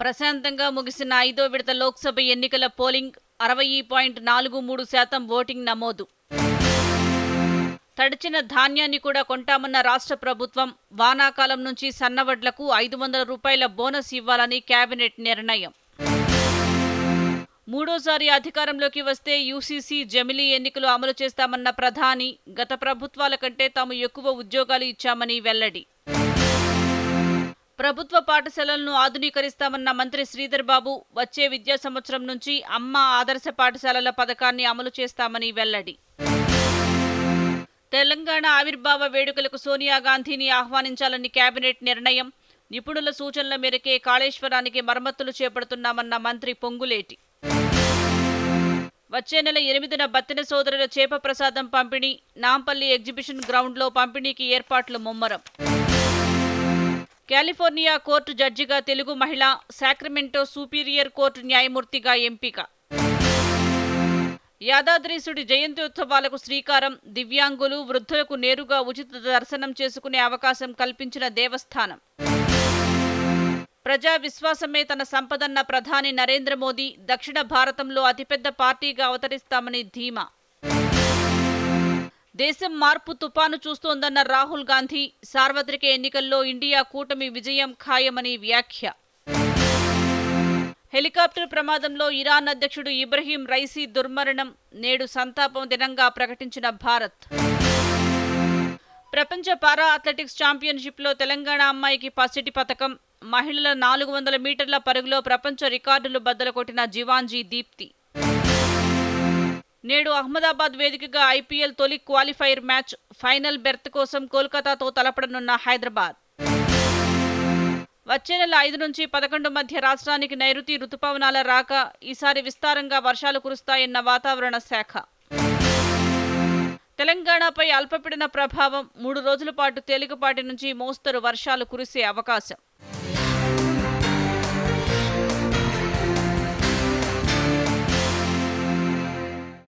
ప్రశాంతంగా ముగిసిన ఐదో విడత లోక్సభ ఎన్నికల పోలింగ్ అరవై పాయింట్ నాలుగు మూడు శాతం ఓటింగ్ నమోదు. తడిచిన ధాన్యాన్ని కూడా కొంటామన్న రాష్ట్ర ప్రభుత్వం వానాకాలం నుంచి సన్నవడ్లకు ఐదు వందల రూపాయల బోనస్ ఇవ్వాలని కేబినెట్ నిర్ణయం. మూడోసారి అధికారంలోకి వస్తే యూసీసీ జమిలీ ఎన్నికలు అమలు చేస్తామన్న ప్రధాని గత ప్రభుత్వాల కంటే తాము ఎక్కువ ఉద్యోగాలు ఇచ్చామని వెల్లడి. ప్రభుత్వ పాఠశాలలను ఆధునీకరిస్తామన్న మంత్రి శ్రీధర్ బాబు వచ్చే విద్యా సంవత్సరం నుంచి అమ్మ ఆదర్శ పాఠశాలల పథకాన్ని అమలు చేస్తామని వెల్లడి. తెలంగాణ ఆవిర్భావ వేడుకలకు సోనియా గాంధీని ఆహ్వానించాలని కేబినెట్ నిర్ణయం. నిపుణుల సూచనల మేరకే కాళేశ్వరానికి మరమ్మతులు చేపడుతున్నామన్న మంత్రి పొంగులేటి. వచ్చే నెల ఎనిమిదిన బత్తెన సోదరుల చేప ప్రసాదం పంపిణీ నాంపల్లి ఎగ్జిబిషన్ గ్రౌండ్లో పంపిణీకి ఏర్పాట్లు ముమ్మరం. కాలిఫోర్నియా కోర్టు జడ్జిగా తెలుగు మహిళ సాక్రమెంటో సూపీరియర్ కోర్టు న్యాయమూర్తిగా ఎంపిక. యాదాద్రీసుడి ఉత్సవాలకు శ్రీకారం దివ్యాంగులు వృద్ధులకు నేరుగా ఉచిత దర్శనం చేసుకునే అవకాశం కల్పించిన దేవస్థానం. ప్రజా విశ్వాసమే తన సంపదన్న ప్రధాని నరేంద్ర మోదీ దక్షిణ భారతంలో అతిపెద్ద పార్టీగా అవతరిస్తామని ధీమా. దేశం మార్పు తుపాను చూస్తోందన్న రాహుల్ గాంధీ సార్వత్రిక ఎన్నికల్లో ఇండియా కూటమి విజయం ఖాయమని వ్యాఖ్య. హెలికాప్టర్ ప్రమాదంలో ఇరాన్ అధ్యక్షుడు ఇబ్రహీం రైసీ దుర్మరణం నేడు సంతాపం దినంగా ప్రకటించిన భారత్. ప్రపంచ పారా అథ్లెటిక్స్ ఛాంపియన్షిప్లో తెలంగాణ అమ్మాయికి పసిటి పథకం మహిళల నాలుగు వందల మీటర్ల పరుగులో ప్రపంచ రికార్డులు బద్దలు కొట్టిన జివాంజీ దీప్తి. నేడు అహ్మదాబాద్ వేదికగా ఐపీఎల్ తొలి క్వాలిఫైర్ మ్యాచ్ ఫైనల్ బెర్త్ కోసం కోల్కతాతో తలపడనున్న హైదరాబాద్. వచ్చే నెల ఐదు నుంచి పదకొండు మధ్య రాష్ట్రానికి నైరుతి రుతుపవనాల రాక ఈసారి విస్తారంగా వర్షాలు కురుస్తాయన్న వాతావరణ శాఖ. తెలంగాణపై అల్పపీడన ప్రభావం మూడు రోజుల పాటు తేలికపాటి నుంచి మోస్తరు వర్షాలు కురిసే అవకాశం.